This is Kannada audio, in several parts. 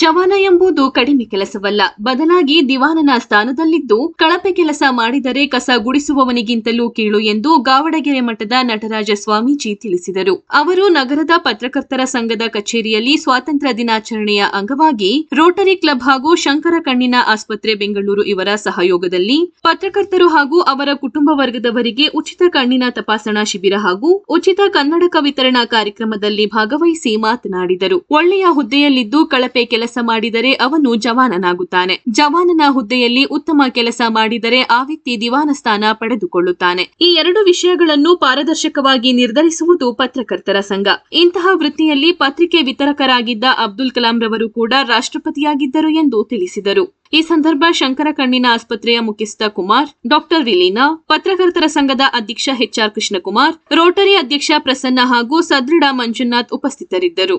ಜವಾನ ಎಂಬುದು ಕಡಿಮೆ ಕೆಲಸವಲ್ಲ. ಬದಲಾಗಿ ದಿವಾನನ ಸ್ಥಾನದಲ್ಲಿದ್ದು ಕಳಪೆ ಕೆಲಸ ಮಾಡಿದರೆ ಕಸ ಗುಡಿಸುವವನಿಗಿಂತಲೂ ಕೀಳು ಎಂದು ಗಾವಡಗೆರೆ ಮಠದ ನಟರಾಜ ಸ್ವಾಮೀಜಿ ತಿಳಿಸಿದರು. ಅವರು ನಗರದ ಪತ್ರಕರ್ತರ ಸಂಘದ ಕಚೇರಿಯಲ್ಲಿ ಸ್ವಾತಂತ್ರ್ಯ ದಿನಾಚರಣೆಯ ಅಂಗವಾಗಿ ರೋಟರಿ ಕ್ಲಬ್ ಹಾಗೂ ಶಂಕರ ಕಣ್ಣಿನ ಆಸ್ಪತ್ರೆ ಬೆಂಗಳೂರು ಇವರ ಸಹಯೋಗದಲ್ಲಿ ಪತ್ರಕರ್ತರು ಹಾಗೂ ಅವರ ಕುಟುಂಬ ವರ್ಗದವರಿಗೆ ಉಚಿತ ಕಣ್ಣಿನ ತಪಾಸಣಾ ಶಿಬಿರ ಹಾಗೂ ಉಚಿತ ಕನ್ನಡಕ ವಿತರಣಾ ಕಾರ್ಯಕ್ರಮದಲ್ಲಿ ಭಾಗವಹಿಸಿ ಮಾತನಾಡಿದರು. ಒಳ್ಳೆಯ ಹುದ್ದೆಯಲ್ಲಿದ್ದು ಕಳಪೆ ಕೆಲಸ ಮಾಡಿದರೆ ಅವನು ಜವಾನನಾಗುತ್ತಾನೆ. ಜವಾನನ ಹುದ್ದೆಯಲ್ಲಿ ಉತ್ತಮ ಕೆಲಸ ಮಾಡಿದರೆ ಆ ವ್ಯಕ್ತಿ ದಿವಾನ ಸ್ಥಾನ ಪಡೆದುಕೊಳ್ಳುತ್ತಾನೆ. ಈ ಎರಡು ವಿಷಯಗಳನ್ನು ಪಾರದರ್ಶಕವಾಗಿ ನಿರ್ಧರಿಸುವುದು ಪತ್ರಕರ್ತರ ಸಂಘ. ಇಂತಹ ವೃತ್ತಿಯಲ್ಲಿ ಪತ್ರಿಕೆ ವಿತರಕರಾಗಿದ್ದ ಅಬ್ದುಲ್ ಕಲಾಂ ರವರು ಕೂಡ ರಾಷ್ಟ್ರಪತಿಯಾಗಿದ್ದರು ಎಂದು ತಿಳಿಸಿದರು. ಈ ಸಂದರ್ಭ ಶಂಕರ ಕಣ್ಣಿನ ಆಸ್ಪತ್ರೆಯ ಮುಖ್ಯಸ್ಥ ಕುಮಾರ್, ಡಾಕ್ಟರ್ ವಿಲೀನಾ ಪತ್ರಕರ್ತರ ಸಂಘದ ಅಧ್ಯಕ್ಷ ಎಚ್ಆರ್ ಕೃಷ್ಣಕುಮಾರ್, ರೋಟರಿ ಅಧ್ಯಕ್ಷ ಪ್ರಸನ್ನ ಹಾಗೂ ಸದೃಢ ಮಂಜುನಾಥ್ ಉಪಸ್ಥಿತರಿದ್ದರು.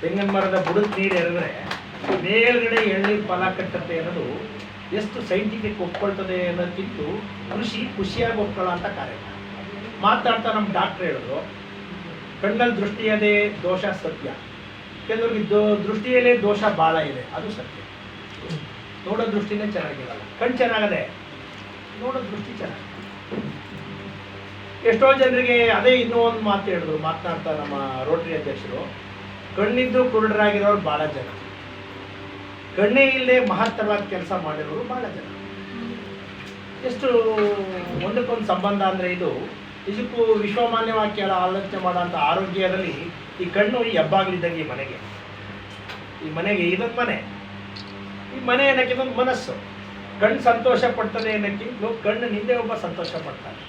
ತೆಂಗಿನ ಮರದ ಬುಡದ ನೀರು ಎರೆದ್ರೆ ಮೇಲ್ಗಡೆ ಎಳ್ನೀರು ಫಲ ಕಟ್ಟತ್ತೆ ಅನ್ನೋದು ಎಷ್ಟು ಸೈಂಟಿಫಿಕ್ ಒಪ್ಕೊಳ್ತದೆ ಅನ್ನೋದಕ್ಕಿಂತ ಕೃಷಿ ಖುಷಿಯಾಗಿ ಒಪ್ಕೊಳ್ಳೋ ಅಂತ ಕಾರ್ಯ. ಮಾತಾಡ್ತಾ ನಮ್ಮ ಡಾಕ್ಟ್ರ್ ಹೇಳಿದ್ರು ಕಣ್ಣಲ್ಲಿ ದೃಷ್ಟಿಯದೇ ದೋಷ ಸತ್ಯ. ಕೆಲವ್ರಿಗೆ ದೃಷ್ಟಿಯಲ್ಲೇ ದೋಷ ಭಾಳ ಇದೆ. ಅದು ಸತ್ಯ. ನೋಡೋ ದೃಷ್ಟಿನೇ ಚೆನ್ನಾಗಿರಲ್ಲ. ಕಣ್ಣು ಚೆನ್ನಾಗದೆ, ನೋಡೋ ದೃಷ್ಟಿ ಚೆನ್ನಾಗಿ ಎಷ್ಟೋ ಜನರಿಗೆ ಅದೇ ಇನ್ನೂ ಒಂದು ಮಾತು ಹೇಳಿದ್ರು, ಮಾತನಾಡ್ತಾ ನಮ್ಮ ರೋಟರಿ ಅಧ್ಯಕ್ಷರು. ಕಣ್ಣಿದ್ದು ಕುರುಡರಾಗಿರೋರು ಭಾಳ ಜನ. ಕಣ್ಣೇ ಇಲ್ಲದೆ ಮಹತ್ತರವಾದ ಕೆಲಸ ಮಾಡಿರೋರು ಭಾಳ ಜನ. ಎಷ್ಟು ಒಂದಕ್ಕೊಂದು ಸಂಬಂಧ ಅಂದರೆ ಇದು ನಿಜಕ್ಕೂ ವಿಶ್ವಮಾನ್ಯವಾಗಿ ಕೇಳ ಆಲೋಚನೆ ಮಾಡೋಂಥ ಆರೋಗ್ಯದಲ್ಲಿ ಈ ಕಣ್ಣು ಈ ಹೆಬ್ಬಾಗ್ಲಿದ್ದಂಗೆ ಈ ಮನೆಗೆ. ಈ ಮನೆಗೆ ಇದೊಂದು ಮನೆ. ಈ ಮನೆ ಏನಕ್ಕೆ? ಇದೊಂದು ಮನಸ್ಸು. ಕಣ್ಣು ಸಂತೋಷ ಪಡ್ತದೆ ಏನಕ್ಕೆ? ಕಣ್ಣು ನಿಂದೆ ಒಬ್ಬ ಸಂತೋಷ ಪಡ್ತಾನೆ.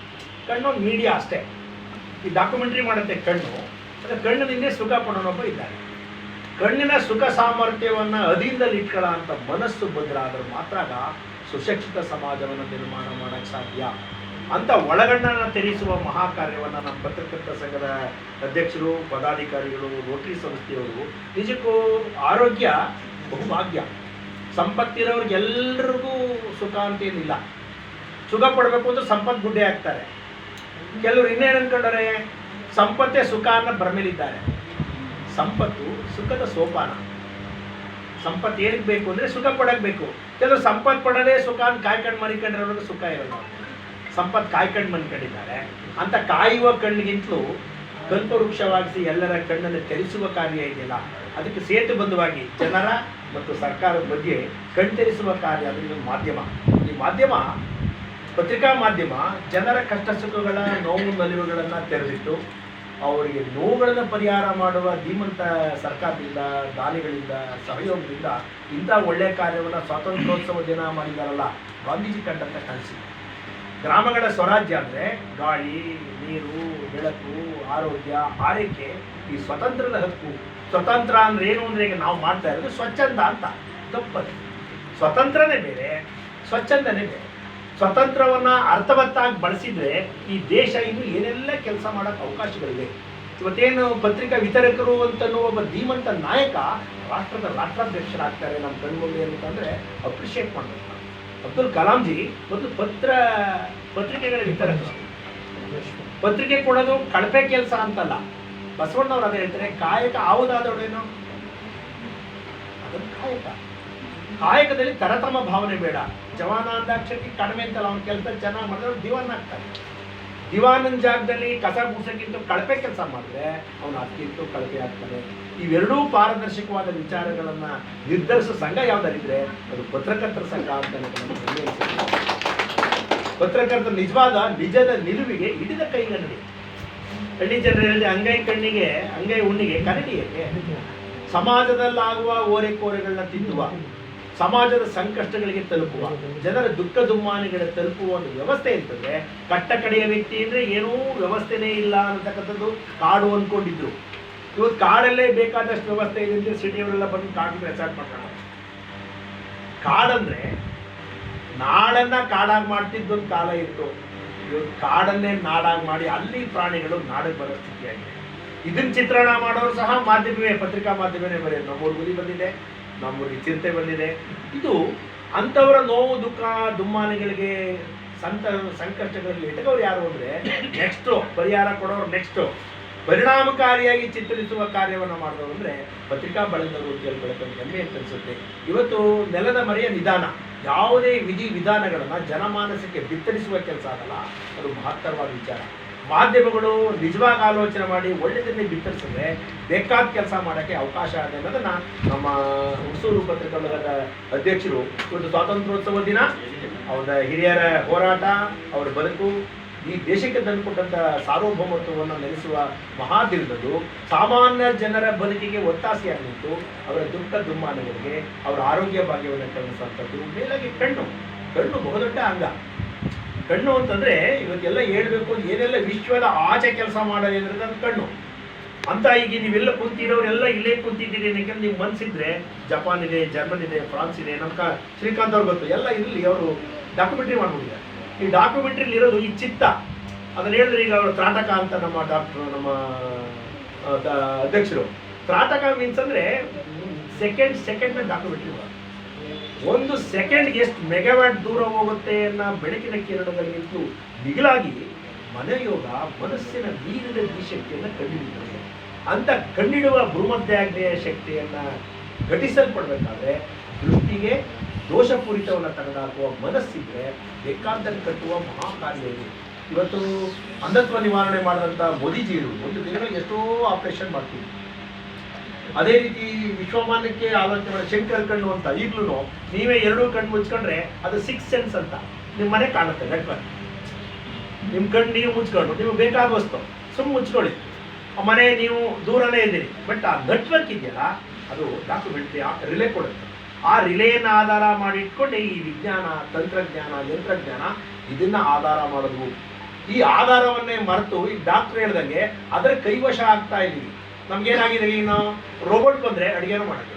ಕಣ್ಣು ಮೀಡಿಯಾ ಅಷ್ಟೇ. ಈ ಡಾಕ್ಯುಮೆಂಟ್ರಿ ಮಾಡುತ್ತೆ ಕಣ್ಣು. ಅಂದರೆ ಕಣ್ಣು ನಿಂದೆ ಸುಖ ಪಡೋನೊಬ್ಬ ಇದ್ದಾನೆ. ಕಣ್ಣಿನ ಸುಖ ಸಾಮರ್ಥ್ಯವನ್ನು ಅಧೀನದಲ್ಲಿ ಇಟ್ಕೊಳ್ಳೋ ಅಂತ ಮನಸ್ಸು ಭದ್ರ ಆದ್ರೆ ಮಾತ್ರ ಸುಶಿಕ್ಷಿತ ಸಮಾಜವನ್ನು ನಿರ್ಮಾಣ ಮಾಡೋಕ್ಕೆ ಸಾಧ್ಯ. ಅಂತ ಒಳಗಣ್ಣನ ತೆರೆಸುವ ಮಹಾ ಕಾರ್ಯವನ್ನು ನಮ್ಮ ಪತ್ರಕರ್ತ ಸಂಘದ ಅಧ್ಯಕ್ಷರು, ಪದಾಧಿಕಾರಿಗಳು, ರೋಟರಿ ಸಂಸ್ಥೆಯವರು, ನಿಜಕ್ಕೂ ಆರೋಗ್ಯ ಬಹುಭಾಗ್ಯ. ಸಂಪತ್ತಿರೋರಿಗೆಲ್ಲರಿಗೂ ಸುಖ ಅಂತೇನಿಲ್ಲ ಸುಖ ಪಡಬೇಕು ಅಂದ್ರೆ ಸಂಪತ್ತು ಗುಡ್ಡೆ ಆಗ್ತಾರೆ ಕೆಲವರು ಇನ್ನೇನು ಅನ್ಕೊಂಡರೆ, ಸಂಪತ್ತೇ ಸುಖ ಅನ್ನ ಭ್ರಮೆಲಿದ್ದಾರೆ. ಸಂಪತ್ತು ಸುಖದ ಸೋಪಾನ. ಸಂಪತ್ತು ಏನಕ್ಕೆ ಬೇಕು ಅಂದರೆ ಸುಖ ಪಡಕ್ಕೆ ಬೇಕು. ಕೆಲವರು ಸಂಪತ್ತು ಪಡೋದೇ ಸುಖ ಅಂತ ಕಾಯ್ಕೊಂಡು ಮರಿಕೊಂಡ್ರೆ ಸುಖ ಇರಲ್ಲ. ಸಂಪತ್ತು ಕಾಯ್ಕೊಂಡು ಬಂದ್ಕೊಂಡಿದ್ದಾರೆ ಅಂತ ಕಾಯುವ ಕಣ್ಣಿಗಿಂತಲೂ ಕಲ್ಪವೃಕ್ಷವಾಗಿಸಿ ಎಲ್ಲರ ಕಣ್ಣನ್ನು ತೆರೆಸುವ ಕಾರ್ಯ ಇದೆಯಲ್ಲ, ಅದಕ್ಕೆ ಸೇತುಬದ್ಧವಾಗಿ ಜನರ ಮತ್ತು ಸರ್ಕಾರದ ಬಗ್ಗೆ ಕಣ್ತರಿಸುವ ಕಾರ್ಯ ಅಂದರೆ ಇದೊಂದು ಮಾಧ್ಯಮ. ಈ ಮಾಧ್ಯಮ, ಪತ್ರಿಕಾ ಮಾಧ್ಯಮ ಜನರ ಕಷ್ಟ ಸುಖಗಳ ನೋವು ನಲಿವುಗಳನ್ನು ತೆರೆದಿಟ್ಟು ಅವರಿಗೆ ನೋವುಗಳನ್ನು ಪರಿಹಾರ ಮಾಡುವ ಧೀಮಂತ ಸರ್ಕಾರದಿಂದ, ದಾನಿಗಳಿಂದ, ಸಹಯೋಗದಿಂದ ಇಂಥ ಒಳ್ಳೆಯ ಕಾರ್ಯವನ್ನು ಸ್ವಾತಂತ್ರ್ಯೋತ್ಸವ ದಿನ ಮಾಡಿದಾರಲ್ಲ, ಗಾಂಧೀಜಿ ಕಂಡಂತ ಕನಸು ಗ್ರಾಮಗಳ ಸ್ವರಾಜ್ಯ ಅಂದರೆ ಗಾಳಿ, ನೀರು, ಬೆಳಕು, ಆರೋಗ್ಯ, ಆರೈಕೆ, ಈ ಸ್ವತಂತ್ರದ ಹಕ್ಕು. ಸ್ವತಂತ್ರ ಅಂದ್ರೆ ಏನು ಅಂದರೆ ಈಗ ನಾವು ಮಾಡ್ತಾ ಇರೋದು ಸ್ವಚ್ಛಂದ ಅಂತ. ತಪ್ಪದು. ಸ್ವತಂತ್ರನೇ ಬೇರೆ, ಸ್ವಚ್ಛಂದನೇ ಬೇರೆ. ಸ್ವತಂತ್ರವನ್ನು ಅರ್ಥವತ್ತಾಗಿ ಬಳಸಿದ್ರೆ ಈ ದೇಶ ಇನ್ನು ಏನೆಲ್ಲ ಕೆಲಸ ಮಾಡೋಕ್ಕೆ ಅವಕಾಶಗಳಿವೆ. ಇವತ್ತೇನು ಪತ್ರಿಕಾ ವಿತರಕರು ಅಂತನೋ ಒಬ್ಬ ಧೀಮಂತ ನಾಯಕ ರಾಷ್ಟ್ರದ ರಾಷ್ಟ್ರಾಧ್ಯಕ್ಷರಾಗ್ತಾರೆ ನಮ್ಮ ಕಣ್ಮುಂದೆ ಅಂತಂದರೆ ಅಪ್ರಿಷಿಯೇಟ್ ಮಾಡಬೇಕು. ಅಬ್ದುಲ್ ಕಲಾಂಜಿ ಒಂದು ಪತ್ರ, ಪತ್ರಿಕೆಗಳ ವಿತರಣೆ ಪತ್ರಿಕೆ ಕೊಡೋದು ಕಳಪೆ ಕೆಲಸ ಅಂತಲ್ಲ. ಬಸವಣ್ಣವ್ರು ಅದೇ ಹೇಳ್ತಾರೆ, ಕಾಯಕ ಆವುದಾದವಳೇನು ಅದೊಂದು ಕಾಯಕ. ಕಾಯಕದಲ್ಲಿ ತರತಮ ಭಾವನೆ ಬೇಡ. ಜವಾನ ಅಂದಾಕ್ಷಕ್ಕೆ ಕಡಿಮೆ ಅಂತಲ್ಲ, ಅವ್ನ ಕೆಲಸ ಚೆನ್ನಾಗಿ ಮಾಡಿದ್ರೆ ದಿವಾನ್ ಆಗ್ತಾನೆ ದಿವಾನನ ಜಾಗದಲ್ಲಿ ಕಸ ಗುಡ್ಸಕ್ಕಿಂತ ಕಳಪೆ ಕೆಲಸ ಮಾಡಿದ್ರೆ ಅವನು ಅತ್ಯಂತ ಕಳಪೆ ಆಗ್ತಾನೆ. ಇವೆರಡೂ ಪಾರದರ್ಶಕವಾದ ವಿಚಾರಗಳನ್ನು ನಿರ್ಧರಿಸೋ ಸಂಘ ಯಾವ್ದಾರಿದ್ರೆ ಅದು ಪತ್ರಕರ್ತರ ಸಂಘ ಅಂತ ಪತ್ರಕರ್ತರ ನಿಜವಾದ ನಿಜದ ನಿಲುವಿಗೆ ಹಿಡಿದ ಕೈಗನ್ನಡಿ. ಹಳ್ಳಿ ಜನರಲ್ಲಿ ಅಂಗೈ ಕಣ್ಣಿಗೆ, ಅಂಗೈ ಉಣ್ಣಿಗೆ ಕನ್ನಡಿಯಕ್ಕೆ ಸಮಾಜದಲ್ಲಾಗುವ ಓರೆಕೋರೆಗಳನ್ನ ತಿನ್ನುವ ಸಮಾಜದ ಸಂಕಷ್ಟಗಳಿಗೆ ತಲುಪುವ, ಜನರ ದುಃಖ ದುಮ್ಮಾನಿಗಳಿಗೆ ತಲುಪುವ ಒಂದು ವ್ಯವಸ್ಥೆ ಇರ್ತದೆ. ಕಟ್ಟ ಕಡೆಯ ವ್ಯಕ್ತಿ ಅಂದರೆ ಏನೂ ವ್ಯವಸ್ಥೆನೇ ಇಲ್ಲ ಅಂತಕ್ಕಂಥದ್ದು ಕಾಡು ಅಂದ್ಕೊಂಡಿದ್ರು ಇವತ್ತು ಕಾಡಲ್ಲೇ ಬೇಕಾದಷ್ಟು ವ್ಯವಸ್ಥೆ ಇದೆ ಸಿಟಿ ಸಿಟಿಯವರೆಲ್ಲ ಬಂದು ಕಾಡು ರೆಸಾರ್ಟ್ ಮಾಡ್ತಾರೆ. ಕಾಡಂದ್ರೆ ನಾಡನ್ನ ಕಾಡಾಗಿ ಮಾಡ್ತಿದ್ದೊಂದು ಕಾಲ ಇತ್ತು. ಇವತ್ತು ಕಾಡನ್ನೇ ನಾಡಾಗಿ ಮಾಡಿ ಅಲ್ಲಿ ಪ್ರಾಣಿಗಳು ನಾಡಿಗೆ ಬರೋ ಸ್ಥಿತಿಯಾಗಿದೆ. ಇದನ್ನ ಚಿತ್ರಣ ಮಾಡೋರು ಸಹ ಮಾಧ್ಯಮವೇ, ಪತ್ರಿಕಾ ಮಾಧ್ಯಮವೇ ಬರೆಯೋದು. ನಮ್ಮೂರು ಗುರಿ ಬಂದಿದೆ. ನಮ್ಮೂರಿಗೆ ಚಿರತೆ ಬಂದಿದೆ. ಇದು ಅಂಥವರ ನೋವು, ದುಃಖ, ದುಮ್ಮಾನಿಗಳಿಗೆ ಸಂತ ಸಂಕಷ್ಟಗಳಿಗೆ ಇಟ್ಟಕವ್ರು ಯಾರು ಅಂದರೆ ನೆಕ್ಸ್ಟು ಪರಿಹಾರ ಕೊಡೋರು ನೆಕ್ಸ್ಟು ಪರಿಣಾಮಕಾರಿಯಾಗಿ ಚಿತ್ರಿಸುವ ಕಾರ್ಯವನ್ನು ಮಾಡಿದವರು ಅಂದರೆ ಪತ್ರಿಕಾ ಬಳಗದವರು ಉದ್ಯೋಗ ಹೇಳಿ ಬೆಳಕೊಂಡು ಹೆಮ್ಮೆ ಅಂತ ಅನಿಸುತ್ತೆ. ಇವತ್ತು ನೆಲದ ಮರೆಯ ನಿಧಾನ, ಯಾವುದೇ ವಿಧಿ ವಿಧಾನಗಳನ್ನು ಜನಮಾನಸಕ್ಕೆ ಬಿತ್ತರಿಸುವ ಕೆಲಸ ಆಗಲ್ಲ. ಅದು ಮಹತ್ತರವಾದ ವಿಚಾರ. ಮಾಧ್ಯಮಗಳು ನಿಜವಾಗಿ ಆಲೋಚನೆ ಮಾಡಿ ಒಳ್ಳೆಯದನ್ನೇ ಬಿತ್ತರಿಸಿದ್ರೆ ಬೇಕಾದ ಕೆಲಸ ಮಾಡೋಕ್ಕೆ ಅವಕಾಶ ಆಗಿದೆ ಅನ್ನೋದನ್ನ ನಮ್ಮ ಹುಣಸೂರು ಪತ್ರಿಕಾ ಅಧ್ಯಕ್ಷರು ಒಂದು ಸ್ವಾತಂತ್ರ್ಯೋತ್ಸವ ದಿನ, ಅವರ ಹಿರಿಯರ ಹೋರಾಟ, ಅವರ ಬದುಕು, ಈ ದೇಶಕ್ಕೆ ತಂದುಕೊಟ್ಟಂಥ ಸಾರ್ವಭೌಮತ್ವವನ್ನು ನೆಲೆಸುವ ಮಹಾದಿನದಂದು ಸಾಮಾನ್ಯ ಜನರ ಬದುಕಿಗೆ ಒತ್ತಾಸೆಯಾಗಿತ್ತು ಅವರ ದುಃಖ ದುಮ್ಮಾನಗಳಿಗೆ ಅವರ ಆರೋಗ್ಯ ಭಾಗ್ಯವನ್ನು ಕಲಿಸುವಂಥದ್ದು ಮೇಲಾಗಿ ಕಣ್ಣು ಕಣ್ಣು ಬಹುದೊಡ್ಡ ಅಂಗ. ಕಣ್ಣು ಅಂತಂದ್ರೆ ಇವತ್ತೆಲ್ಲ ಹೇಳಬೇಕು ಏನೆಲ್ಲ ವಿಶ್ವದ ಆಚೆ ಕೆಲಸ ಮಾಡೋದೇ ಅಂದ್ರೆ ಅದು ಕಣ್ಣು. ಅಂತ ಈಗ ನೀವೆಲ್ಲ ಕುಂತಿರೋರೆಲ್ಲ ಇಲ್ಲೇ ಕುಂತಿದ್ದೀರಿ ಯಾಕಂದ್ರೆ ನೀವು ಮನ್ಸಿದ್ರೆ ಜಪಾನ್ ಇದೆ, ಜರ್ಮನ್ ಇದೆ, ಫ್ರಾನ್ಸ್ ಇದೆ, ನಮ್ಮ ಕ- ಶ್ರೀಕಾಂತ್ ಅವ್ರು ಗೊತ್ತು, ಎಲ್ಲ ಇರಲಿ, ಅವರು ಡಾಕ್ಯುಮೆಂಟ್ರಿ ಮಾಡ್ಬಿಟ್ಟಿದ್ದಾರೆ ಈ ಡಾಕ್ಯುಮೆಂಟ್ರಿಲಿ ಇರೋದು ಈ ಚಿತ್ತ. ಅದನ್ನ ಹೇಳಿದ್ರೆ ಈಗ ಅವರು ತ್ರಾಟಕ ಅಂತ ನಮ್ಮ ಡಾಕ್ಟ್ರು ನಮ್ಮ ಅಧ್ಯಕ್ಷರು. ತ್ರಾಟಕ ಮೀನ್ಸ್ ಅಂದ್ರೆ ಸೆಕೆಂಡ್ ಸೆಕೆಂಡ್ ಡಾಕ್ಯುಮೆಂಟ್ರಿ ಒಂದು ಸೆಕೆಂಡ್ ಎಷ್ಟು ಮೆಗಾವ್ಯಾಟ್ ದೂರ ಹೋಗುತ್ತೆ ಅನ್ನೋ ಬೆಳಕಿನ ಕಿರಣಗಳಿಗಿಂತಲೂ ಮಿಗಿಲಾಗಿ ಮನೆಯೋಗ ಮನಸ್ಸಿನ ಮೀರಿದ ಶಕ್ತಿಯನ್ನು ಕಂಡುಹಿಡಿಯುತ್ತದೆ. ಅಂತ ಕಂಡಿಡುವ ಭೂಮಧ್ಯಾಗ್ನೇಯ ಶಕ್ತಿಯನ್ನ ಘಟಿಸಲ್ಪಡ್ಬೇಕಾದ್ರೆ ದೃಷ್ಟಿಗೆ ದೋಷಪೂರಿತವನ್ನು ತೆಗೆದುಹಾಕುವ ಮನಸ್ಸಿದ್ರೆ ಬೇಕಾದ ಕಟ್ಟುವ ಮಹಾಕಾರ್ಯ ಇದೆ. ಇವತ್ತು ಅಂಧತ್ವ ನಿವಾರಣೆ ಮಾಡಿದಂಥ ಮೋದಿಜಿಯರು ಒಂದು ದಿನಗಳಿಗೆ ಎಷ್ಟೋ ಆಪರೇಷನ್ ಮಾಡ್ತೀವಿ ಅದೇ ರೀತಿ ವಿಶ್ವಮಾನಕ್ಕೆ ಆಲೋಚನೆ ಶಂಕರ್ ಕಣ್ಣು ಅಂತ ಈಗಲೂ ನೀವೇ ಎರಡೂ ಕಣ್ಣು ಮುಚ್ಕೊಂಡ್ರೆ ಅದು ಸಿಕ್ಸ್ ಸೆನ್ಸ್ ಅಂತ. ನಿಮ್ಮ ಮನೆ ಕಾಣುತ್ತೆ ನೆಟ್ವರ್ಕ್ ನಿಮ್ಮ ಕಣ್ಣು ನೀವು ಮುಚ್ಕೊಂಡು, ನಿಮ್ಗೆ ಬೇಕಾದ ವಸ್ತು ಸುಮ್ಮನೆ ಮುಚ್ಕೊಳ್ಳಿ. ಆ ಮನೆ ನೀವು ದೂರನೇ ಇದ್ದೀರಿ. ಬಟ್ ಆ ನೆಟ್ವರ್ಕ್ ಇದೆಯಲ್ಲ, ಅದು ಡಾಕ್ಯುಮೆಂಟ್ರಿ ರಿಲೇ ಕೊಡುತ್ತೆ. ಆ ರಿಲೇನ ಆಧಾರ ಮಾಡಿ ಇಟ್ಕೊಂಡೆ ಈ ವಿಜ್ಞಾನ, ತಂತ್ರಜ್ಞಾನ, ಯಂತ್ರಜ್ಞಾನ ಇದನ್ನ ಆಧಾರ ಮಾಡೋದು. ಈ ಆಧಾರವನ್ನೇ ಮರೆತು ಈ ಡಾಕ್ಟರ್ ಹೇಳ್ದಂಗೆ ಅದರ ಕೈವಶ ಆಗ್ತಾ ಇದೀವಿ ನಮ್ಗೇನಾಗಿದೆ ನಾವು ರೋಬೋಟ್ ಬಂದ್ರೆ ಅಡುಗೆನೂ ಮಾಡೋದು